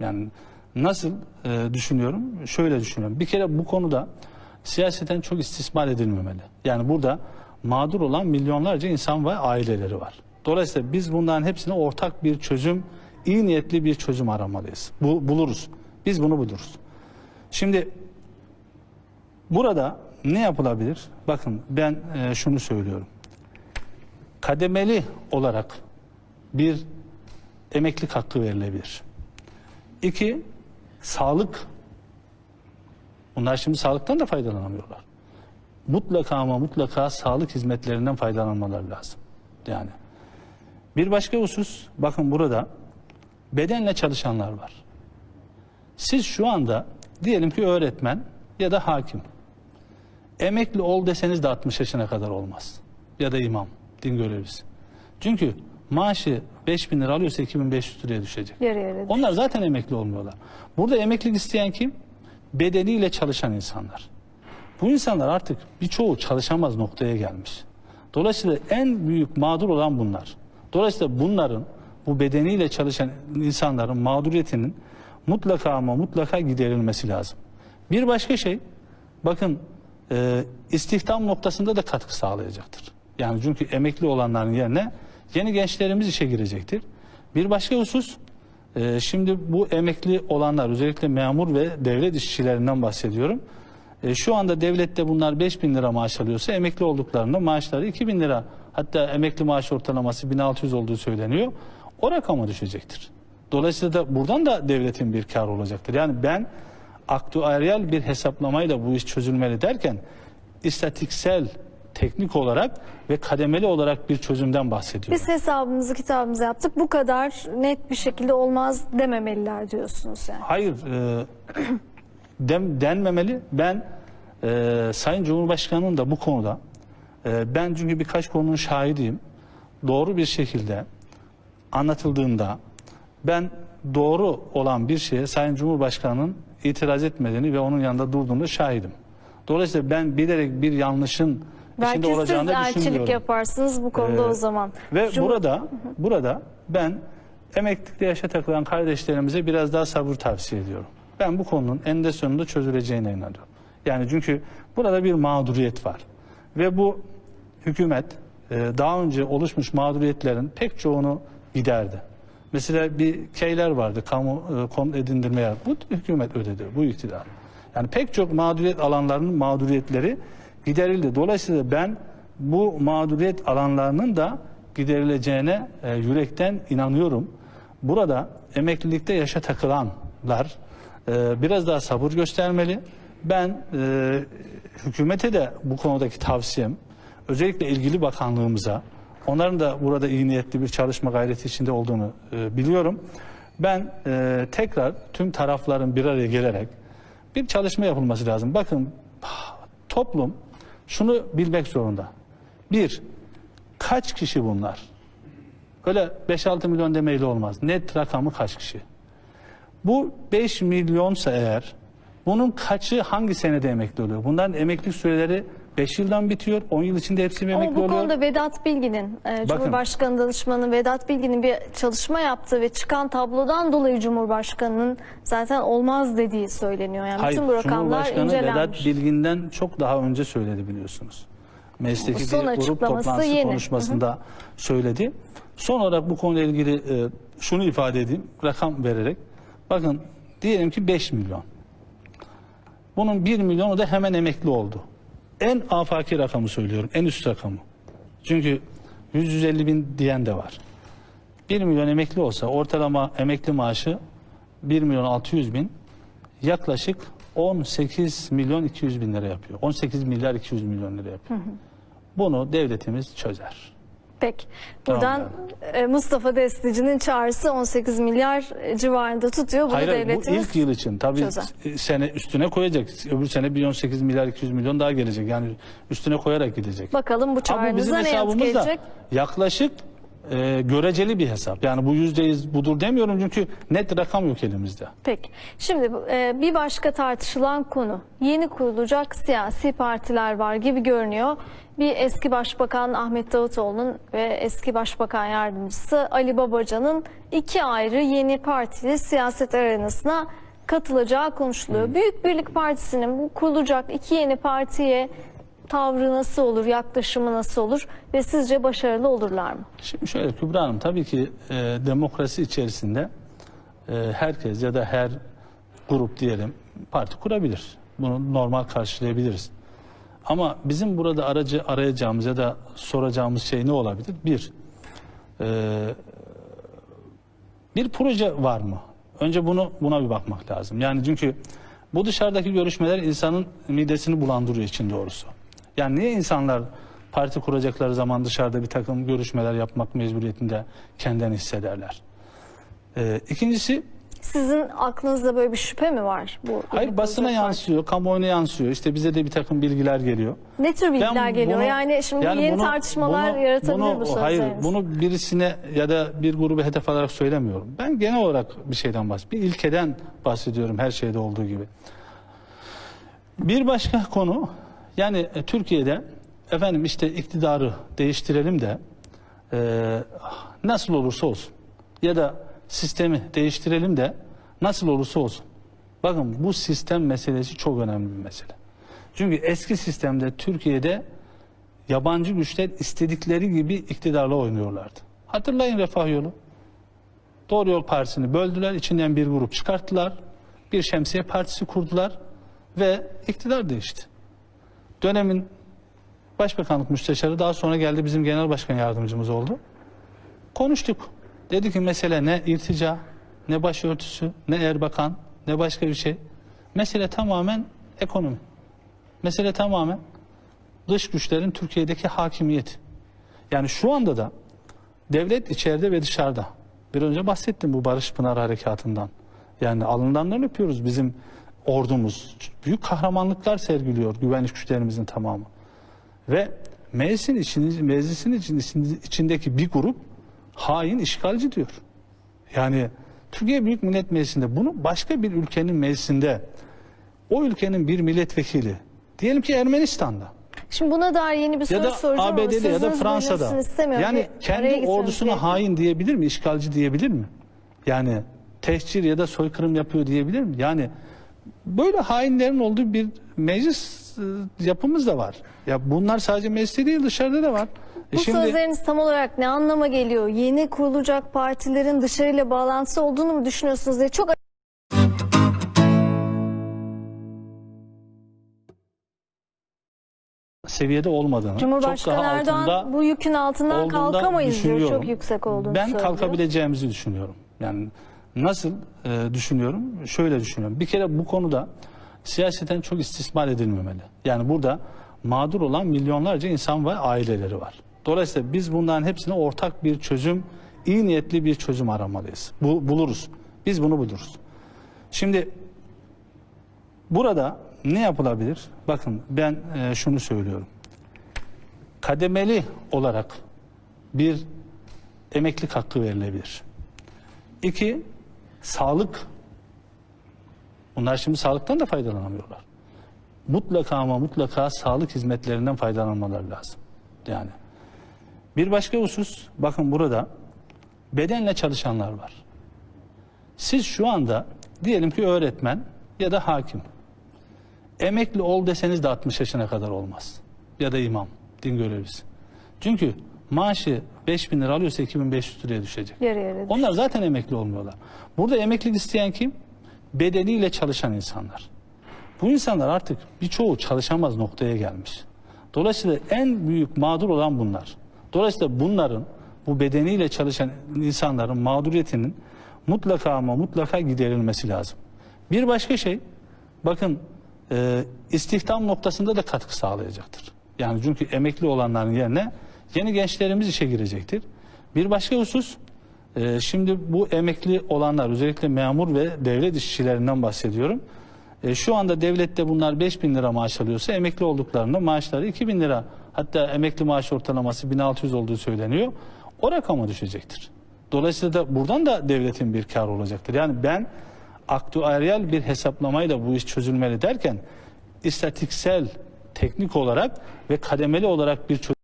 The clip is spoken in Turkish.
Yani nasıl e, düşünüyorum? Şöyle düşünüyorum. Bir kere bu konuda siyaseten çok istismar edilmemeli. Yani burada mağdur olan milyonlarca insan ve aileleri var. Dolayısıyla biz bunların hepsine ortak bir çözüm, iyi niyetli bir çözüm aramalıyız. Bu, buluruz. Biz bunu buluruz. Şimdi burada ne yapılabilir? Bakın ben e, şunu söylüyorum. Kademeli olarak bir emeklilik hakkı verilebilir. İki, sağlık. Bunlar şimdi sağlıktan da faydalanamıyorlar. Mutlaka ama mutlaka sağlık hizmetlerinden faydalanmaları lazım. Yani bir başka husus, bakın burada bedenle çalışanlar var. Siz şu anda diyelim ki öğretmen ya da hakim. Emekli ol deseniz de 60 yaşına kadar olmaz. Ya da imam, din görevlisi. Çünkü maaşı 5000 lira alıyorsa 2500 liraya düşecek. Yarı yarıya Onlar zaten emekli olmuyorlar. Burada emeklilik isteyen kim? Bedeniyle çalışan insanlar. Bu insanlar artık birçoğu çalışamaz noktaya gelmiş. Dolayısıyla en büyük mağdur olan bunlar. Dolayısıyla bunların bu bedeniyle çalışan insanların mağduriyetinin mutlaka ama mutlaka giderilmesi lazım. Bir başka şey bakın e, istihdam noktasında da katkı sağlayacaktır. Yani çünkü emekli olanların yerine yeni gençlerimiz işe girecektir. Bir başka husus e, şimdi bu emekli olanlar özellikle memur ve devlet işçilerinden bahsediyorum. E, şu anda devlette bunlar 5000 lira maaş alıyorsa emekli olduklarında maaşları 2000 lira hatta emekli maaş ortalaması 1600 olduğu söyleniyor. O rakama düşecektir. Dolayısıyla da buradan da devletin bir kar olacaktır. Yani ben aktüeryal bir hesaplamayla bu iş çözülmeli derken istatiksel, teknik olarak ve kademeli olarak bir çözümden bahsediyorum. Biz hesabımızı kitabımızı yaptık. Bu kadar net bir şekilde olmaz dememeliler diyorsunuz yani. Hayır, e, dem, denmemeli. Ben e, Sayın Cumhurbaşkanı'nın da bu konuda, e, ben çünkü birkaç konunun şahidiyim. Doğru bir şekilde anlatıldığında ben doğru olan bir şeye Sayın Cumhurbaşkanı'nın itiraz etmediğini ve onun yanında durduğunu şahidim. Dolayısıyla ben bilerek bir yanlışın Belki siz olacağını da elçilik yaparsınız bu konuda Ee, o zaman. Ve Cum- burada burada ben emeklilikte yaşa takılan kardeşlerimize biraz daha sabır tavsiye ediyorum. Ben bu konunun eninde sonunda çözüleceğine inanıyorum. Yani çünkü burada bir mağduriyet var. Ve bu hükümet e, daha önce oluşmuş mağduriyetlerin pek çoğunu giderdi. Mesela bir keyler vardı, kamu e, konu edindirme yer. Bu hükümet ödedi, bu iktidar. Yani pek çok mağduriyet alanlarının mağduriyetleri giderildi. Dolayısıyla ben bu mağduriyet alanlarının da giderileceğine e, yürekten inanıyorum. Burada emeklilikte yaşa takılanlar e, biraz daha sabır göstermeli. Ben e, hükümete de bu konudaki tavsiyem özellikle ilgili bakanlığımıza onların da burada iyi niyetli bir çalışma gayreti içinde olduğunu e, biliyorum. Ben e, tekrar tüm tarafların bir araya gelerek bir çalışma yapılması lazım. Bakın toplum şunu bilmek zorunda. Bir, kaç kişi bunlar? Öyle 5-6 milyon demeyle olmaz. Net rakamı kaç kişi? Bu 5 milyonsa eğer bunun kaçı hangi senede emekli oluyor? Bunların emeklilik süreleri 5 yıldan bitiyor. 10 yıl içinde hepsi mi Ama emekli bu oluyor? konuda Vedat Bilgin'in, e, Cumhurbaşkanı danışmanı Vedat Bilgin'in bir çalışma yaptığı ve çıkan tablodan dolayı Cumhurbaşkanı'nın zaten olmaz dediği söyleniyor. Yani Hayır, bütün bu rakamlar Cumhurbaşkanı Vedat incelenmiş. Bilgin'den çok daha önce söyledi biliyorsunuz. Meclisteki bir grup toplantısı yeni. konuşmasında söyledi. Son olarak bu konuyla ilgili e, şunu ifade edeyim, rakam vererek. Bakın diyelim ki 5 milyon. Bunun 1 milyonu da hemen emekli oldu. En afaki rakamı söylüyorum, en üst rakamı. Çünkü 150 bin diyen de var. 1 milyon emekli olsa ortalama emekli maaşı 1 milyon 600 bin yaklaşık 18 milyon 200 bin lira yapıyor. 18 milyar 200 milyon lira yapıyor. Bunu devletimiz çözer. Peki. Tamam Buradan e, Mustafa Destici'nin çağrısı 18 milyar civarında tutuyor. Bunu Hayır, hayır, bu devletimiz ilk yıl için tabii çözer. sene üstüne koyacak. Öbür sene 1 18 milyar 200 milyon daha gelecek. Yani üstüne koyarak gidecek. bakalım bu çağrınıza ne da gelecek? yaklaşık e, göreceli bir hesap. Yani bu yüzde yüz budur demiyorum çünkü net rakam yok elimizde. Peki. Şimdi e, bir başka tartışılan konu yeni kurulacak siyasi partiler var gibi görünüyor. Bir eski Başbakan Ahmet Davutoğlu'nun ve eski Başbakan Yardımcısı Ali Babacan'ın iki ayrı yeni partili siyaset arenasına katılacağı konuşuluyor. Büyük Birlik Partisi'nin kurulacak iki yeni partiye tavrı nasıl olur, yaklaşımı nasıl olur ve sizce başarılı olurlar mı? Şimdi şöyle Kübra Hanım tabii ki e, demokrasi içerisinde e, herkes ya da her grup diyelim parti kurabilir. Bunu normal karşılayabiliriz. Ama bizim burada aracı arayacağımız ya da soracağımız şey ne olabilir? Bir, e, bir proje var mı? Önce bunu buna bir bakmak lazım. Yani çünkü bu dışarıdaki görüşmeler insanın midesini bulandırıyor için doğrusu. Yani niye insanlar parti kuracakları zaman dışarıda bir takım görüşmeler yapmak mecburiyetinde kendilerini hissederler? Ee, ikincisi Sizin aklınızda böyle bir şüphe mi var? Bu hayır basına yansıyor, kamuoyuna yansıyor. İşte bize de bir takım bilgiler geliyor. Ne tür bilgiler Ben geliyor? bunu- yani şimdi yani yeni bunu- tartışmalar bunu- yaratabilir bunu- bu sözleriniz. Hayır, bunu birisine ya da bir grubu hedef alarak söylemiyorum. Ben genel olarak bir şeyden bahsediyorum. Bir ilkeden bahsediyorum her şeyde olduğu gibi. Bir başka konu yani e, Türkiye'de efendim işte iktidarı değiştirelim de e, nasıl olursa olsun ya da sistemi değiştirelim de nasıl olursa olsun. Bakın bu sistem meselesi çok önemli bir mesele. Çünkü eski sistemde Türkiye'de yabancı güçler istedikleri gibi iktidarla oynuyorlardı. Hatırlayın Refah Yolu. Doğru Yol Partisi'ni böldüler, içinden bir grup çıkarttılar. Bir şemsiye partisi kurdular ve iktidar değişti. Dönemin Başbakanlık Müsteşarı daha sonra geldi bizim Genel Başkan Yardımcımız oldu. Konuştuk. Dedi ki mesele ne irtica, ne başörtüsü, ne Erbakan, ne başka bir şey. Mesele tamamen ekonomi. Mesele tamamen dış güçlerin Türkiye'deki hakimiyeti. Yani şu anda da devlet içeride ve dışarıda. Bir önce bahsettim bu Barış Pınar Harekatı'ndan. Yani alnından öpüyoruz bizim ordumuz. Büyük kahramanlıklar sergiliyor güvenlik güçlerimizin tamamı. Ve meclisin, içini, meclisin için- içindeki bir grup hain işgalci diyor. Yani Türkiye Büyük Millet Meclisi'nde bunu başka bir ülkenin meclisinde o ülkenin bir milletvekili diyelim ki Ermenistan'da Şimdi buna dair yeni bir soru ya da soracağım ama ABD'de ya da Fransa'da yani kendi ordusuna gerekiyor. hain diyebilir mi? İşgalci diyebilir mi? Yani tehcir ya da soykırım yapıyor diyebilir mi? Yani böyle hainlerin olduğu bir meclis e, yapımız da var. Ya bunlar sadece mecliste değil dışarıda da var. E Bu sözleriniz tam olarak ne anlama geliyor? Yeni kurulacak partilerin dışarıyla bağlantısı olduğunu mu düşünüyorsunuz diye çok seviyede olmadığını, çok Cumhurbaşkanı daha Erdoğan altında bu yükün altından kalkamayız diyor. Çok yüksek olduğunu Ben söylüyor. kalkabileceğimizi düşünüyorum. Yani nasıl e, düşünüyorum? Şöyle düşünüyorum. Bir kere bu konuda siyaseten çok istismar edilmemeli. Yani burada mağdur olan milyonlarca insan ve aileleri var. Dolayısıyla biz bunların hepsine ortak bir çözüm, iyi niyetli bir çözüm aramalıyız. Bu buluruz. Biz bunu buluruz. Şimdi burada ne yapılabilir? Bakın ben e, şunu söylüyorum. Kademeli olarak bir emeklilik hakkı verilebilir. İki, sağlık. Bunlar şimdi sağlıktan da faydalanamıyorlar. Mutlaka ama mutlaka sağlık hizmetlerinden faydalanmaları lazım. Yani bir başka husus, bakın burada bedenle çalışanlar var. Siz şu anda diyelim ki öğretmen ya da hakim. Emekli ol deseniz de 60 yaşına kadar olmaz. Ya da imam, din görevlisi. Çünkü maaşı 5000 lira alıyorsa 2500 liraya düşecek. Yarı düşecek. Onlar zaten emekli olmuyorlar. Burada emeklilik isteyen kim? Bedeniyle çalışan insanlar. Bu insanlar artık birçoğu çalışamaz noktaya gelmiş. Dolayısıyla en büyük mağdur olan bunlar. Dolayısıyla bunların bu bedeniyle çalışan insanların mağduriyetinin mutlaka ama mutlaka giderilmesi lazım. Bir başka şey bakın e, istihdam noktasında da katkı sağlayacaktır. Yani çünkü emekli olanların yerine yeni gençlerimiz işe girecektir. Bir başka husus e, şimdi bu emekli olanlar özellikle memur ve devlet işçilerinden bahsediyorum. E, şu anda devlette bunlar 5000 lira maaş alıyorsa emekli olduklarında maaşları 2000 lira hatta emekli maaş ortalaması 1600 olduğu söyleniyor. o rakama düşecektir. Dolayısıyla da buradan da devletin bir karı olacaktır. Yani ben aktüeryal bir hesaplamayla bu iş çözülmeli derken istatiksel, teknik olarak ve kademeli olarak bir çözüm